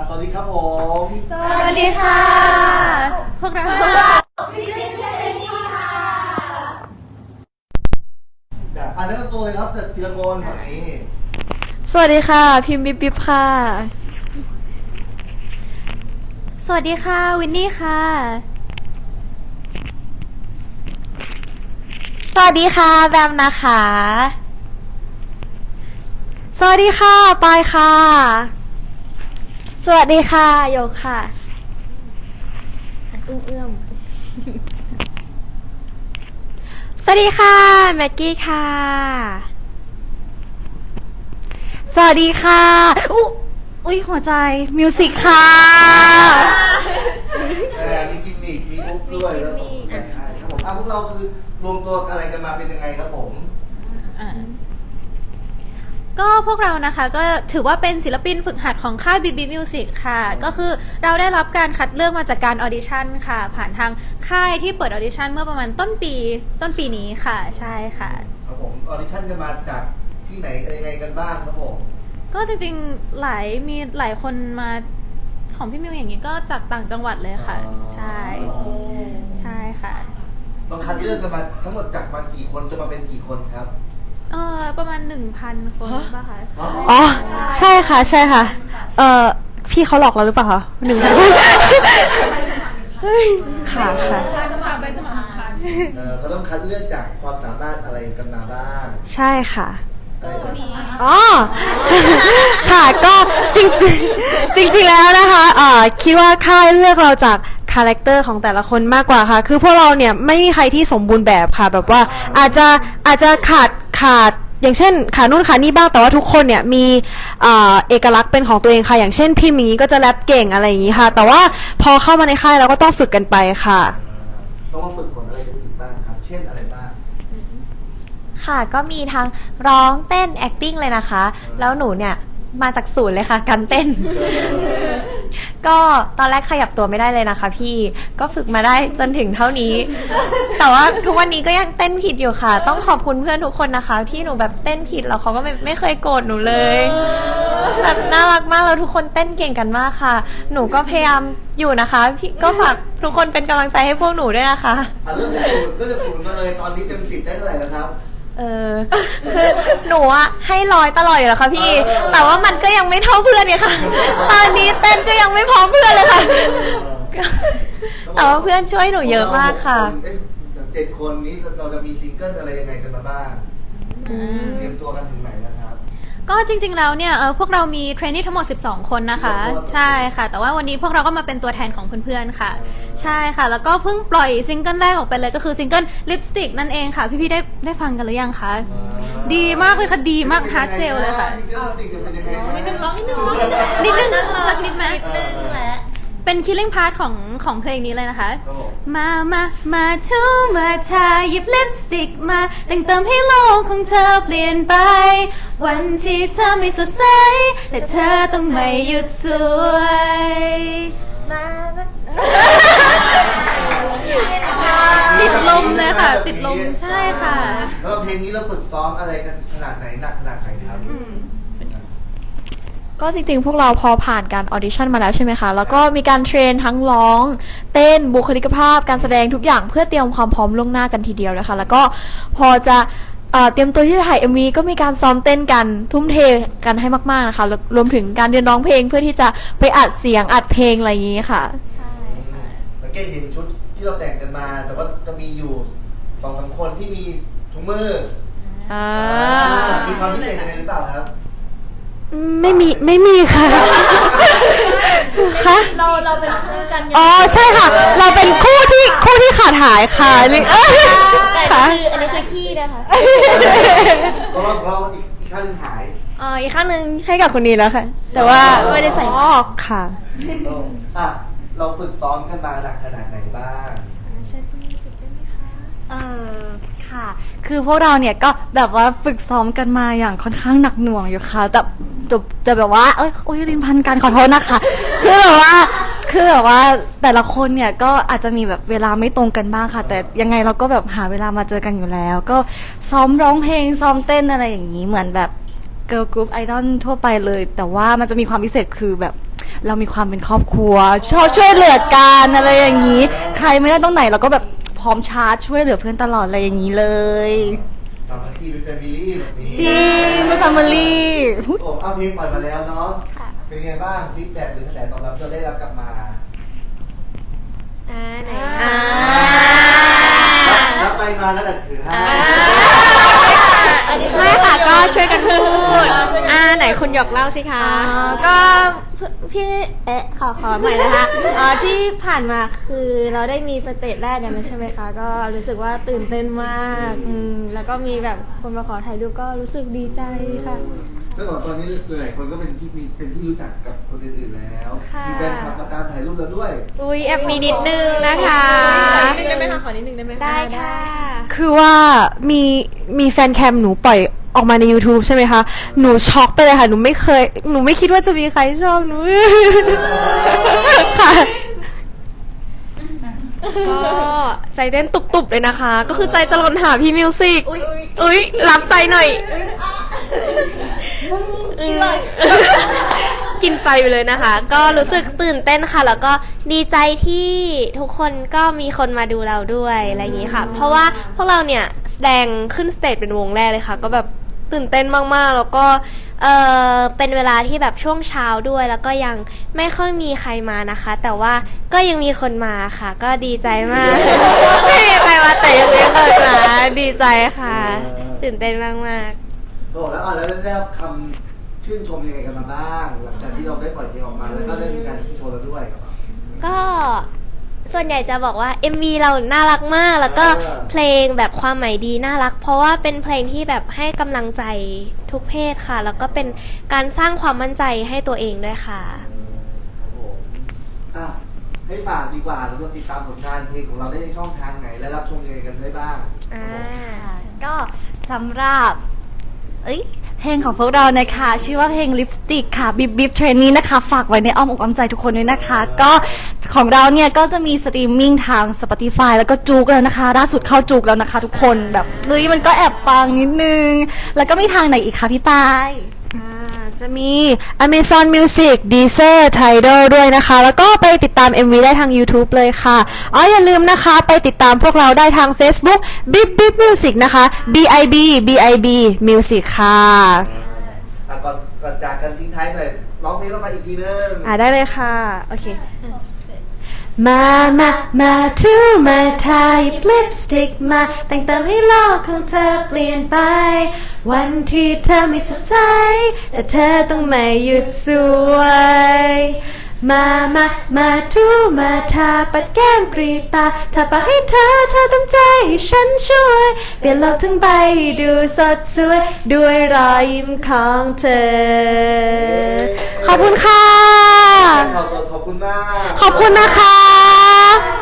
อะสวัสดีครับผม สวัสดีค่ะ พวกเราอะอ่านแนะนำตัวเลยครับจากทีละคนฝั่งนี้ สวัสดีค่ะ พิมพ์บิบบิบค่ะ สวัสดีค่ะ วินนี่ค่ะ สวัสดีค่ะ แบมนะคะ สวัสดีค่ะปายค่ะ สวัสดีค่ะโยกค่ะเอื้อมเอื้อมสวัสดีค่ะแม็กกี้ค่ะ สวัสดีค่ะอุ๊อุ้ยหัวใจมิวสิกค่ะ แต่มีกิมมิคมีมุกด้วยแล้วผมใช่ครับผมอะพวกเราคือรวมตัวอะไรกันมาเป็นยังไงครับผม ก็พวกเรานะคะก็ถือว่าเป็นศิลปินฝึกหัดของค่าย BB Music ค่ะ ก็คือเราได้รับการคัดเลือกมาจากการออดิชั่นค่ะ ผ่านทางค่ายที่เปิดออดิชั่นเมื่อประมาณต้นปีต้นปีนี้ค่ะใช่ค่ะ ครับผมออดิชั่นกันมาจากที่ไหนอะไรยังไงกันบ้างครับผมก็จริงๆหลายมีหลายคนมาของพี่มิวอย่างนี้ก็จากต่างจังหวัดเลยค่ะ ใช่ใช่ค่ะ ต้องคัดเลือกกันมาทั้งหมดจากมากี่คนจะมาเป็นกี่คนครับ เออประมาณ1,000คนป่ะคะอ๋อ ใช่ค่ะ ใช่ค่ะ เอ่อพี่เขาหลอกเราหรือเปล่าคะหนึ่งค่ะค่ะ สมัครไปสมัครพันเออเขาต้องคัดเลือกจากความสามารถอะไรกันมาบ้างใช่ค่ะอะไรครับอ๋อ ค่ะ ก็จริงจริงจริงๆแล้วนะคะเอ่อคิดว่าค่ายเลือกเราจากคาแรคเตอร์ของแต่ละคนมากกว่าค่ะ คือพวกเราเนี่ยไม่มีใครที่สมบูรณ์แบบค่ะ แบบว่าอาจจะอาจจะขาด ขาดอย่างเช่นขานู่นขานี่บ้างแต่ว่าทุกคนเนี่ยมีเอ่อเอกลักษณ์เป็นของตัวเองค่ะ อย่างเช่นพิมพ์อย่างนี้ก็จะแรปเก่งอะไรอย่างนี้ค่ะ แต่ว่าพอเข้ามาในค่ายเราก็ต้องฝึกกันไปค่ะ ต้องมาฝึกฝนอะไรกันอีกบ้างครับ เช่นอะไรบ้าง ค่ะก็มีทั้งร้องเต้น acting เลยนะคะ แล้วหนูเนี่ย มาจากศูนย์เลยค่ะ การเต้น ก็ตอนแรกขยับตัวไม่ได้เลยนะคะ พี่ก็ฝึกมาได้จนถึงเท่านี้ แต่ว่าทุกวันนี้ก็ยังเต้นผิดอยู่ค่ะ ต้องขอบคุณเพื่อนทุกคนนะคะ ที่หนูแบบเต้นผิดแล้วเขาก็ไม่ไม่เคยโกรธหนูเลยแบบน่ารักมากแล้วทุกคนเต้นเก่งกันมากค่ะ หนูก็พยายามอยู่นะคะพี่ก็ฝากทุกคนเป็นกำลังใจให้พวกหนูด้วยนะคะ อะเริ่มจากศูนย์เริ่มจากศูนย์มาเลยตอนนี้เต็มสิบได้เท่าไหร่แล้วครับ เออ คือหนูอะให้ร้อยตลอดอยู่แล้วค่ะพี่ แต่ว่ามันก็ยังไม่เท่าเพื่อนไงค่ะ ตอนนี้เต้นก็ยังไม่พร้อมเพื่อนเลยค่ะ แต่ว่าเพื่อนช่วยหนูเยอะมากค่ะ เอ๊จากเจ็ดคนนี้เราจะมีซิงเกิลอะไรยังไงกันมาบ้าง เตรียมตัวกันถึงไหนแล้วครับ ก็จริงๆ แล้วเนี่ยเออพวกเรามีเทรนนี่ทั้งหมด 12 คนนะคะ ใช่ค่ะ แต่ว่าวันนี้พวกเราก็มาเป็นตัวแทนของเพื่อนๆ ค่ะ ใช่ค่ะ แล้วก็เพิ่งปล่อยซิงเกิลแรกออกไปเลยก็คือซิงเกิลลิปสติกนั่นเองค่ะ พี่ๆ ได้ได้ฟังกันหรือยังคะ ดีมากเลยค่ะ ดีมากฮาร์ดเซลเลยค่ะซิงเกิลลิปสติกจะเป็นยังไงนิดนึงร้องนิดนึงนิดนึงสักนิดไหม เป็น killing part ของของเพลงนี้เลยนะคะ ครับผม มามามาทูมาทาหยิบลิปสติกมา แต่งเติมให้โลกของเธอเปลี่ยนไป วันที่เธอไม่สดใส แต่เธอต้องไม่หยุดสวยติดลมเลยค่ะ ติดลมใช่ค่ะ แล้วเพลงนี้เราฝึกซ้อมอะไรกันขนาดไหนหนักขนาดไหนครับ ก็จริงๆ พวกเราพอผ่านการออดิชั่นมาแล้วใช่ไหมคะ แล้วก็มีการเทรนทั้งร้อง เต้นบุคลิกภาพ การแสดงทุกอย่างเพื่อเตรียมความพร้อมล่วงหน้ากันทีเดียวนะคะ แล้วก็พอจะเอ่อเตรียมตัวที่จะถ่าย MV ก็มีการซ้อมเต้นกันทุ่มเทกันให้มากๆนะคะแล้วรวมถึงการเรียนร้องเพลงเพื่อที่จะไปอัดเสียงอัดเพลงอะไรอย่างนี้ค่ะ แล้วเก้เห็นชุดที่เราแต่งกันมา แต่ว่าจะมีอยู่สองสามคนที่มีถุงมืออ่าอ่ามีความพิเศษยังไงหรือเปล่าครับ ไม่มีไม่มีค่ะคะเราเราเป็นคู่กันอ๋อใช่ค่ะ เราเป็นคู่ที่คู่ที่ขาดหายค่ะนี่เอ้ยค่ะคืออันนี้คือขี้นะคะเพราะว่าเราอีกอีกข้างหนึงหายอ๋ออีกข้างหนึงให้กับคนนี้แล้วค่ะ แต่ว่าไม่ได้ใส่อ๋อค่ะอะเราฝึกซ้อมกันมาหนักขนาดไหนบ้างเออค่ะ คือพวกเราเนี่ยก็แบบว่าฝึกซ้อมกันมาอย่างค่อนข้างหนักหน่วงอยู่ค่ะแต่ จะจะแบบว่า เอ้ยโอ้ยลินพันกันขอโทษนะคะ คือแบบว่า คือแบบว่าแต่ละคนเนี่ยก็อาจจะมีแบบเวลาไม่ตรงกันบ้างค่ะ แต่ยังไงเราก็แบบหาเวลามาเจอกันอยู่แล้ว ก็ซ้อมร้องเพลงซ้อมเต้นอะไรอย่างนี้เหมือนแบบเกิร์ลกรุ๊ปไอดอลทั่วไปเลย แต่ว่ามันจะมีความพิเศษคือแบบเรามีความเป็นครอบครัว ชอบช่วยเหลือกันอะไรอย่างนี้ ใครไม่ได้ตรงไหนเราก็แบบพร้อมชาร์จช่วยเหลือเพื่อนตลอดอะไรอย่างนี้เลย สามัคคีเป็นแฟมิลี่แบบนี้จริงเป็นแฟมิลี่ผมเอาเพลงปล่อยมาแล้วเนาะเป็นไงบ้างฟีดแบ็กหรือกระแสตอบรับที่เราได้รับกลับมาอ่าไหนอ่ารับไปมาแล้วแต่ถือให้ไม่ค่ะก็ช่วยกันพูดอ่าไหนคุณหยกเล่าสิคะก็ พี่เอ๊ะขอขอใหม่นะคะอ่าที่ผ่านมาคือเราได้มีสเตจแรกกันแล้วใช่ไหมคะ ก็รู้สึกว่าตื่นเต้นมากอืมแล้วก็มีแบบคนมาขอถ่ายรูปก็รู้สึกดีใจค่ะก็บอกตอนนี้หลายคนก็เป็นที่มีเป็นที่รู้จักกับคนอื่นๆแล้วค่ะ มีแฟนคลับมาตามถ่ายรูปเราด้วยอุ้ยแอบมีนิดนึงนะคะได้ไหมคะขอนิดนึงได้ไหมได้ค่ะ คือว่ามีมีแฟนแคมหนูปล่อย ออกมาใน YouTube ใช่ไหมคะ หนูช็อกไปเลยค่ะ หนูไม่เคย หนูไม่คิดว่าจะมีใครชอบหนู ค่ะ ก็ใจเต้นตุบๆเลยนะคะ ก็คือใจจะหล่นหาพี่มิวสิกอุ้ยรับใจหน่อยอืมกินใจไปเลยนะคะ ก็รู้สึกตื่นเต้นค่ะ แล้วก็ดีใจที่ทุกคนก็มีคนมาดูเราด้วยอะไรอย่างนี้ค่ะ เพราะว่าพวกเราเนี่ยแสดงขึ้นสเตจเป็นวงแรกเลยค่ะ ก็แบบ ตื่นเต้นมากๆ แล้วก็เออเป็นเวลาที่แบบช่วงเช้าด้วย แล้วก็ยังไม่ค่อยมีใครมานะคะ แต่ว่าก็ยังมีคนมาค่ะ ก็ดีใจมาก ไม่มีใครมาแต่ยังมีคนมาดีใจค่ะ ตื่นเต้นมากๆก็บอกแล้วอะแล้วได้รับคำชื่นชมยังไงกันมาบ้าง หลังจากที่เราได้ปล่อยเพลงออกมาแล้วก็ได้มีการชื่นชมเราด้วย ก็ ส่วนใหญ่จะบอกว่า MV เราน่ารักมาก แล้วก็เออ เพลงแบบความหมายดีน่ารัก เพราะว่าเป็นเพลงที่แบบให้กำลังใจทุกเพศค่ะ แล้วก็เป็นการสร้างความมั่นใจให้ตัวเองด้วยค่ะครับผมอะให้ฝากดีกว่าเราต้องติดตามผลงานเพลงของเราได้ในช่องทางไหน และรับชมยังไงกันได้บ้าง อ่าก็สำหรับ เอ้ยเพลงของพวกเรานะคะ ชื่อว่าเพลงลิปสติกค่ะบิบบิบเทรนนี้นะคะ ฝากไว้ในอ้อมอกอ้อมใจทุกคนด้วยนะคะ ก็ของเราเนี่ยก็จะมีสตรีมมิ่งทาง Spotify แล้วก็จูกแล้วนะคะล่าสุดเข้าจูกแล้วนะคะ ทุกคนแบบเฮ้ยมันก็แอบปังนิดนึง แล้วก็มีทางไหนอีกคะพี่ปายอ่า จะมี Amazon Music Deezer Tidal ด้วยนะคะ แล้วก็ไปติดตาม MV ได้ทาง YouTube เลยค่ะ อ๋ออย่าลืมนะคะ ไปติดตามพวกเราได้ทาง Facebook Bip Bip Music นะคะ B I B B I B Music ค่ะ อะก่อนก่อนจากกันทิ้งท้ายหน่อยร้องเพลงเราไปอีกทีนึง อ่าได้เลยค่ะ โอเค มามามาทูมาทาหยิบลิปสติกมา แต่งเติมให้โลกของเธอเปลี่ยนไป วันที่เธอไม่สดใสแต่เธอต้องไม่หยุดสวย มามามาทูมาทาปัดแก้มกรีดตาถ้าปากให้เธอเธอตั้งใจให้ฉันช่วย เปลี่ยนโลกทั้งใบให้ดูสดสวย ด้วยรอยยิ้มของเธอ ขอบคุณค่ะ ขอบขอบคุณมาก ขอบคุณนะคะ